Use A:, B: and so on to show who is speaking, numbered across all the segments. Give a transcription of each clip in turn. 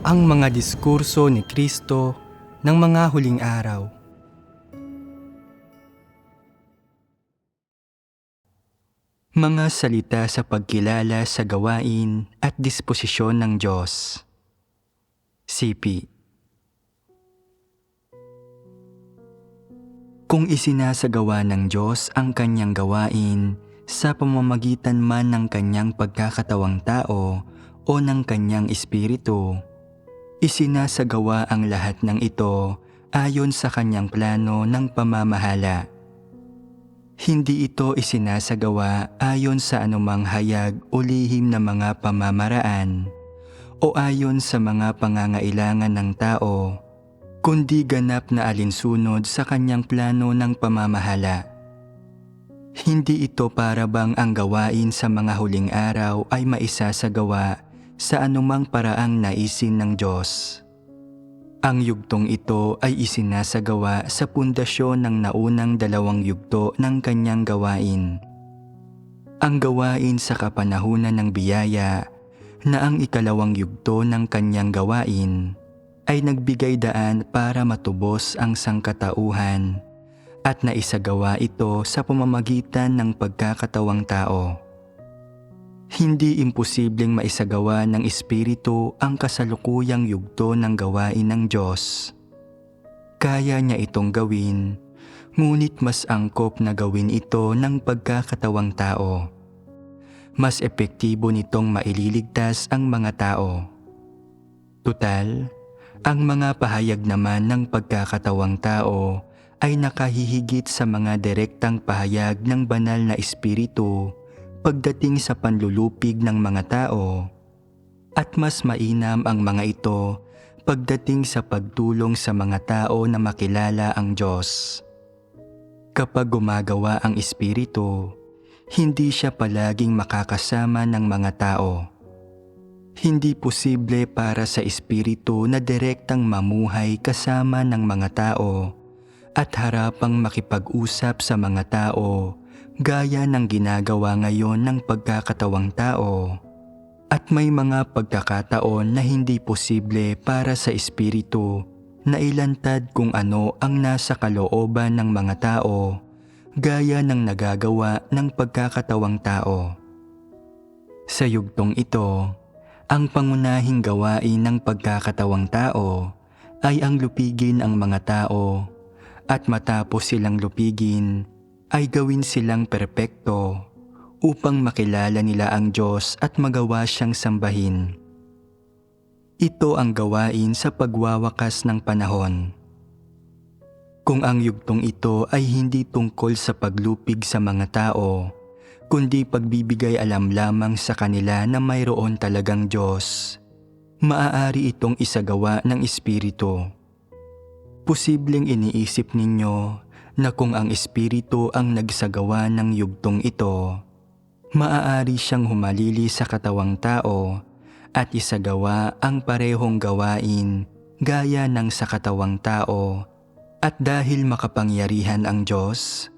A: ang mga diskurso ni Kristo ng mga huling araw. Mga salita sa pagkilala sa gawain at disposisyon ng Diyos. CP Kung isinasagawa ng Diyos ang kanyang gawain sa pamamagitan man ng kanyang pagkakatawang tao o ng kanyang espiritu, isinasagawa ang lahat ng ito ayon sa kanyang plano ng pamamahala. Hindi ito isinasagawa ayon sa anumang hayag o lihim na mga pamamaraan o ayon sa mga pangangailangan ng tao, kundi ganap na alinsunod sa kanyang plano ng pamamahala. Hindi ito para bang ang gawain sa mga huling araw ay maisasagawa sa anumang paraang naisin ng Diyos. Ang yugtong ito ay isinasagawa sa pundasyon ng naunang dalawang yugto ng kanyang gawain. Ang gawain sa kapanahunan ng biyaya na ang ikalawang yugto ng kanyang gawain ay nagbigay daan para matubos ang sangkatauhan at naisagawa ito sa pamamagitan ng pagkakatawang tao. Hindi imposibleng maisagawa ng Espiritu ang kasalukuyang yugto ng gawain ng Diyos. Kaya niya itong gawin, ngunit mas angkop na gawin ito ng pagkakatawang tao. Mas epektibo nitong maililigtas ang mga tao. Tutal, ang mga pahayag naman ng pagkakatawang tao ay nakahihigit sa mga direktang pahayag ng banal na espiritu pagdating sa panlulupig ng mga tao at mas mainam ang mga ito pagdating sa pagtulong sa mga tao na makilala ang Diyos. Kapag gumagawa ang Espiritu, hindi siya palaging makakasama ng mga tao. Hindi posible para sa Espiritu na direktang mamuhay kasama ng mga tao at harapang makipag-usap sa mga tao gaya ng ginagawa ngayon ng pagkakatawang tao. At may mga pagkakataon na hindi posible para sa espiritu na ilantad kung ano ang nasa kalooban ng mga tao gaya ng nagagawa ng pagkakatawang tao. Sa yugtong ito, ang pangunahing gawain ng pagkakatawang tao ay ang lupigin ang mga tao at matapos silang lupigin ay gawin silang perpekto upang makilala nila ang Diyos at magawa siyang sambahin. Ito ang gawain sa pagwawakas ng panahon. Kung ang yugtong ito ay hindi tungkol sa paglupig sa mga tao, kundi pagbibigay alam lamang sa kanila na mayroon talagang Diyos, maaari itong isagawa ng Espiritu. Posibleng iniisip ninyo na kung ang espiritu ang nagsagawa ng yugtong ito, maaari siyang humalili sa katawang tao at isagawa ang parehong gawain gaya ng sa katawang tao at dahil makapangyarihan ang Diyos,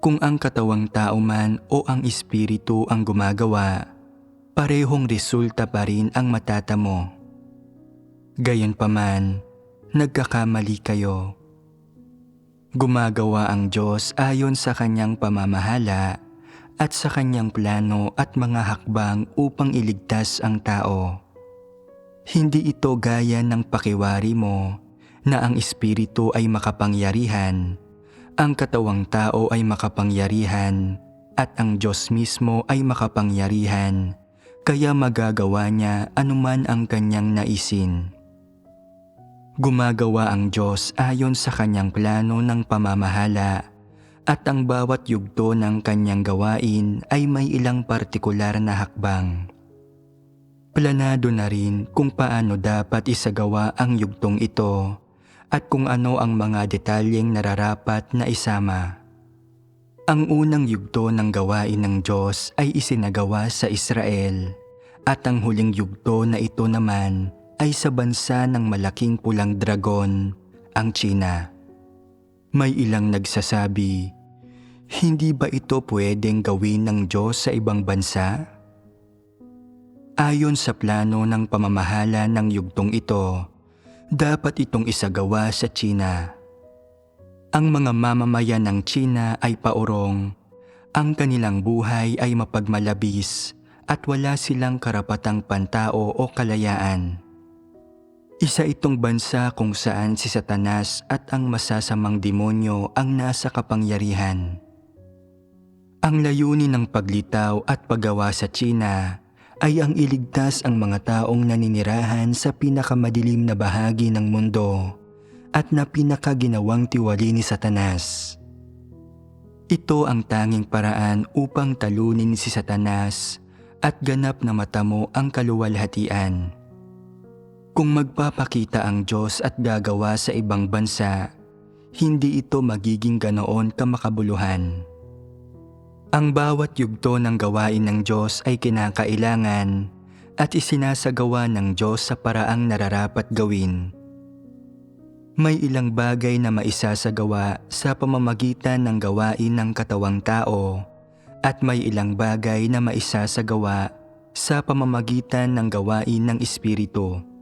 A: kung ang katawang tao man o ang espiritu ang gumagawa, parehong resulta pa rin ang matatamo. Gayunpaman, nagkakamali kayo Gumagawa ang Diyos ayon sa kanyang pamamahala at sa kanyang plano at mga hakbang upang iligtas ang tao. Hindi ito gaya ng pakiwari mo na ang espiritu ay makapangyarihan, ang katawang tao ay makapangyarihan, at ang Diyos mismo ay makapangyarihan, kaya magagawa niya anuman ang kanyang naisin. Gumagawa ang Diyos ayon sa kanyang plano ng pamamahala at ang bawat yugto ng kanyang gawain ay may ilang partikular na hakbang. Planado na rin kung paano dapat isagawa ang yugtong ito at kung ano ang mga detalyeng nararapat na isama. Ang unang yugto ng gawain ng Diyos ay isinagawa sa Israel at ang huling yugto na ito naman ay sa bansa ng malaking pulang dragon, ang China. May ilang nagsasabi, hindi ba ito pwedeng gawin ng Diyos sa ibang bansa? Ayon sa plano ng pamamahala ng yugtong ito, dapat itong isagawa sa China. Ang mga mamamayan ng China ay paurong. Ang kanilang buhay ay mapagmalabis at wala silang karapatang pantao o kalayaan. Isa itong bansa kung saan si Satanas at ang masasamang demonyo ang nasa kapangyarihan. Ang layunin ng paglitaw at paggawa sa China ay ang iligtas ang mga taong naninirahan sa pinakamadilim na bahagi ng mundo at na pinakaginawang tiwali ni Satanas. Ito ang tanging paraan upang talunin si Satanas at ganap na matamo ang kaluwalhatian. Kung magpapakita ang Diyos at gagawa sa ibang bansa, hindi ito magiging ganoon kamakabuluhan. Ang bawat yugto ng gawain ng Diyos ay kinakailangan at isinasagawa ng Diyos sa paraang nararapat gawin. May ilang bagay na maisasagawa sa pamamagitan ng gawain ng katawang tao at may ilang bagay na maisasagawa sa pamamagitan ng gawain ng Espiritu.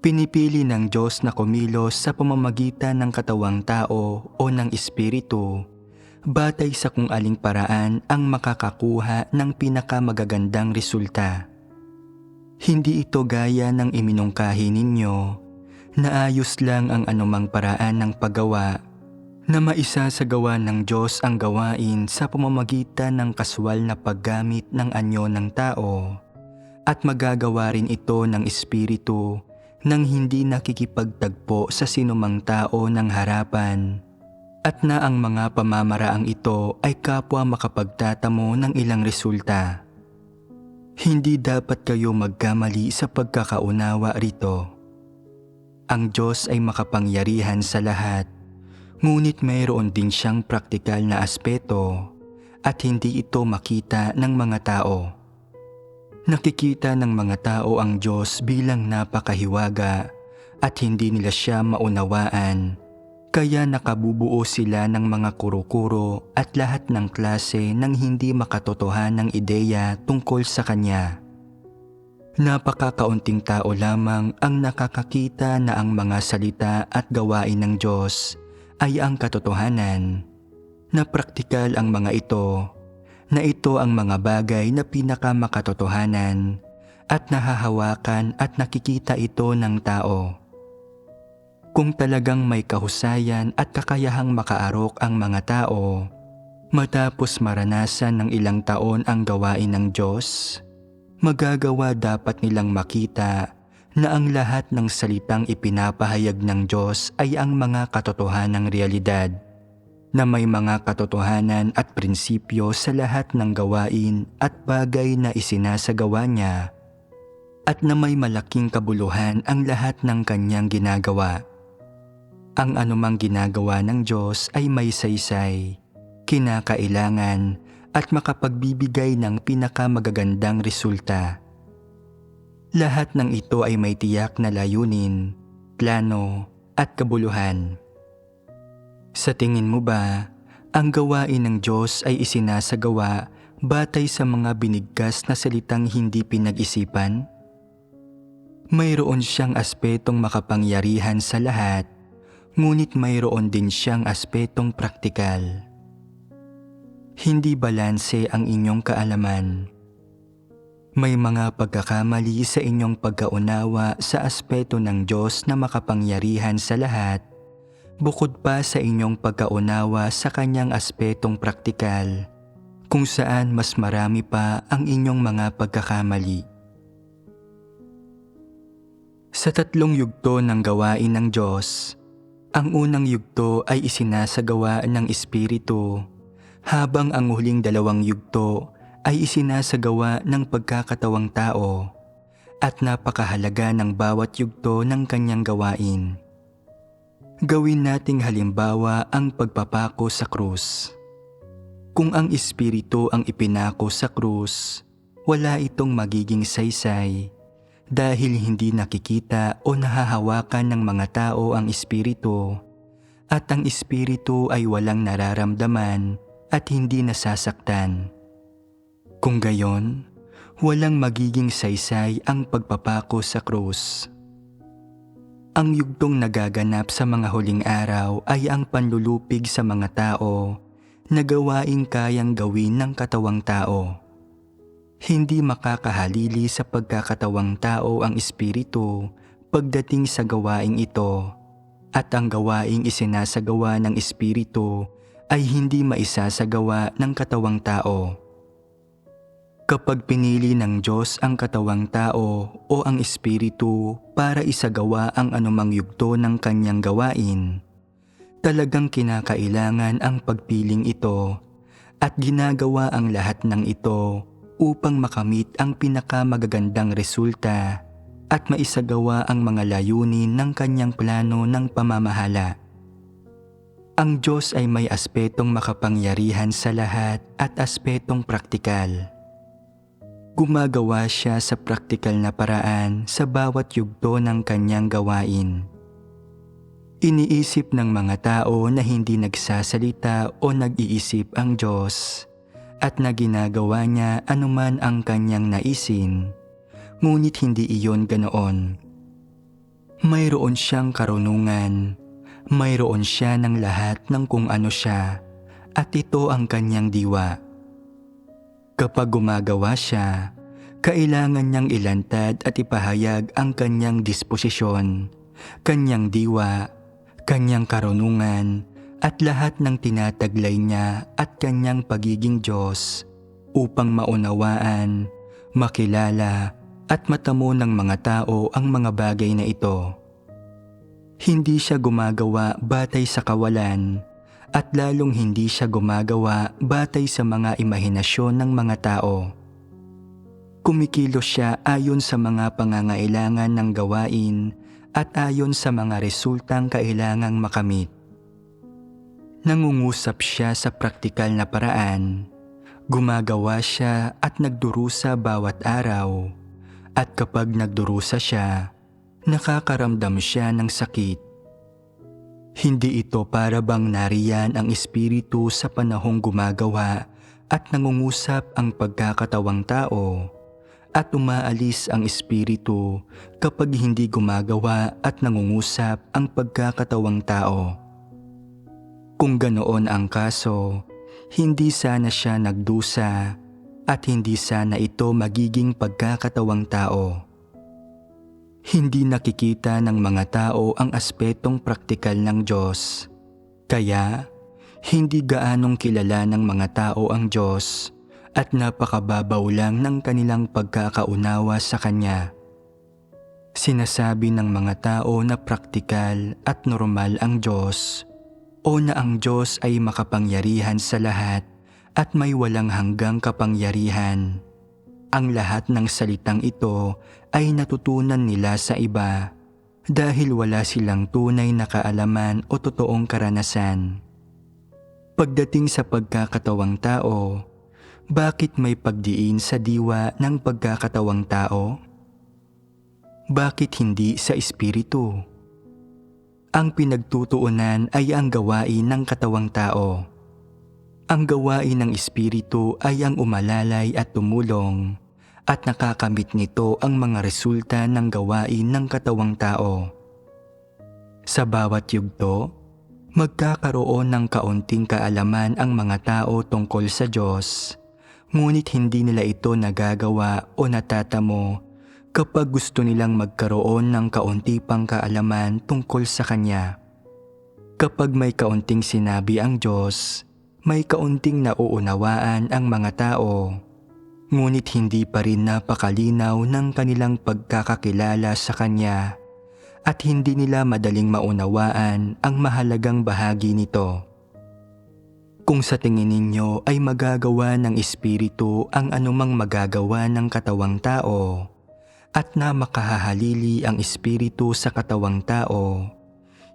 A: Pinipili ng Diyos na kumilos sa pamamagitan ng katawang tao o ng Espiritu batay sa kung aling paraan ang makakakuha ng pinakamagagandang resulta. Hindi ito gaya ng iminungkahi ninyo na ayos lang ang anumang paraan ng paggawa na maisasagawa ng Diyos ang gawain sa pamamagitan ng kaswal na paggamit ng anyo ng tao at magagawa rin ito ng Espiritu nang hindi nakikipagtagpo sa sinumang tao ng harapan at na ang mga pamamaraang ito ay kapwa makapagtatamo ng ilang resulta. Hindi dapat kayo magkamali sa pagkakaunawa rito. Ang Diyos ay makapangyarihan sa lahat, ngunit mayroon din siyang praktikal na aspeto at hindi ito makita ng mga tao. Nakikita ng mga tao ang Diyos bilang napakahiwaga at hindi nila siya maunawaan kaya nakabubuo sila ng mga kuro-kuro at lahat ng klase ng hindi makatotohanang ideya tungkol sa Kanya. Napakakaunting tao lamang ang nakakakita na ang mga salita at gawain ng Diyos ay ang katotohanan. Na praktikal ang mga ito, na ito ang mga bagay na pinakamakatotohanan at nahahawakan at nakikita ito ng tao. Kung talagang may kahusayan at kakayahang makaarok ang mga tao, matapos maranasan ng ilang taon ang gawain ng Diyos, magagawa dapat nilang makita na ang lahat ng salitang ipinapahayag ng Diyos ay ang mga katotohanang realidad, na may mga katotohanan at prinsipyo sa lahat ng gawain at bagay na isinasagawa niya, at na may malaking kabuluhan ang lahat ng kanyang ginagawa. Ang anumang ginagawa ng Diyos ay may saysay, kinakailangan at makapagbibigay ng pinakamagagandang resulta. Lahat ng ito ay may tiyak na layunin, plano at kabuluhan. Sa tingin mo ba, ang gawain ng Diyos ay isinasagawa batay sa mga binigkas na salitang hindi pinag-isipan? Mayroon siyang aspetong makapangyarihan sa lahat ngunit mayroon din siyang aspetong praktikal. Hindi balanse ang inyong kaalaman. May mga pagkakamali sa inyong pagkaunawa sa aspeto ng Diyos na makapangyarihan sa lahat, bukod pa sa inyong pagkaunawa sa kanyang aspetong praktikal, kung saan mas marami pa ang inyong mga pagkakamali. Sa tatlong yugto ng gawain ng Diyos, ang unang yugto ay isinasagawa ng Espiritu, habang ang huling dalawang yugto ay isinasagawa ng pagkakatawang tao at napakahalaga ng bawat yugto ng kanyang gawain. Gawin nating halimbawa ang pagpapako sa krus. Kung ang Espiritu ang ipinako sa krus, wala itong magiging saysay dahil hindi nakikita o nahahawakan ng mga tao ang espiritu at ang espiritu ay walang nararamdaman at hindi nasasaktan. Kung gayon, walang magiging saysay ang pagpapako sa krus. Ang yugtong nagaganap sa mga huling araw ay ang panlulupig sa mga tao na gawaing kayang gawin ng katawang tao. Hindi makakahalili sa pagkakatawang tao ang espiritu pagdating sa gawaing ito at ang gawaing isinasagawa ng espiritu ay hindi maisasagawa ng katawang tao. Kapag pinili ng Diyos ang katawang tao o ang espiritu para isagawa ang anumang yugto ng kanyang gawain, talagang kinakailangan ang pagpiling ito at ginagawa ang lahat ng ito upang makamit ang pinakamagagandang resulta at maisagawa ang mga layunin ng kanyang plano ng pamamahala. Ang Diyos ay may aspetong makapangyarihan sa lahat at aspetong praktikal. Gumagawa siya sa praktikal na paraan sa bawat yugto ng kanyang gawain. Iniisip ng mga tao na hindi nagsasalita o nag-iisip ang Diyos at na ginagawa niya anuman ang kanyang naisin, ngunit hindi iyon ganoon. Mayroon siyang karunungan, mayroon siya ng lahat ng kung ano siya, at ito ang kanyang diwa. Kapag gumagawa siya, kailangan niyang ilantad at ipahayag ang kanyang disposisyon, kanyang diwa, kanyang karunungan, at lahat ng tinataglay niya at kanyang pagiging Diyos upang maunawaan, makilala, at matamo ng mga tao ang mga bagay na ito. Hindi siya gumagawa batay sa kawalan at lalong hindi siya gumagawa batay sa mga imahinasyon ng mga tao. Kumikilos siya ayon sa mga pangangailangan ng gawain at ayon sa mga resultang kailangang makamit. Nangungusap siya sa praktikal na paraan, gumagawa siya at nagdurusa bawat araw, at kapag nagdurusa siya, nakakaramdam siya ng sakit. Hindi ito para bang nariyan ang espiritu sa panahong gumagawa at nangungusap ang pagkakatawang tao at umaalis ang espiritu kapag hindi gumagawa at nangungusap ang pagkakatawang tao. Kung ganoon ang kaso, hindi sana siya nagdusa at hindi sana ito magiging pagkakatawang tao. Hindi nakikita ng mga tao ang aspetong praktikal ng Diyos. Kaya, hindi gaanong kilala ng mga tao ang Diyos at napakababaw lang ng kanilang pagkakaunawa sa Kanya. Sinasabi ng mga tao na praktikal at normal ang Diyos o na ang Diyos ay makapangyarihan sa lahat at may walang hanggang kapangyarihan. Ang lahat ng salitang ito ay natutunan nila sa iba dahil wala silang tunay na kaalaman o totoong karanasan. Pagdating sa pagkakatawang tao, bakit may pagdiin sa diwa ng pagkakatawang tao? Bakit hindi sa espiritu? Ang pinagtutuunan ay ang gawain ng katawang tao. Ang gawain ng espiritu ay ang umalalay at tumulong at nakakamit nito ang mga resulta ng gawain ng katawang tao. Sa bawat yugto, magkakaroon ng kaunting kaalaman ang mga tao tungkol sa Diyos, ngunit hindi nila ito nagagawa o natatamo kapag gusto nilang magkaroon ng kaunti pang kaalaman tungkol sa Kanya. Kapag may kaunting sinabi ang Diyos, may kaunting nauunawaan ang mga tao, ngunit hindi pa rin napakalinaw ng kanilang pagkakakilala sa Kanya at hindi nila madaling maunawaan ang mahalagang bahagi nito. Kung sa tingin ninyo ay magagawa ng Espiritu ang anumang magagawa ng katawang tao, at na makahahalili ang espiritu sa katawang tao,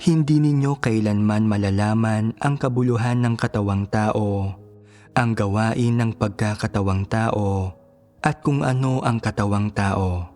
A: hindi ninyo kailanman malalaman ang kabuluhan ng katawang tao, ang gawain ng pagkakatawang tao, at kung ano ang katawang tao.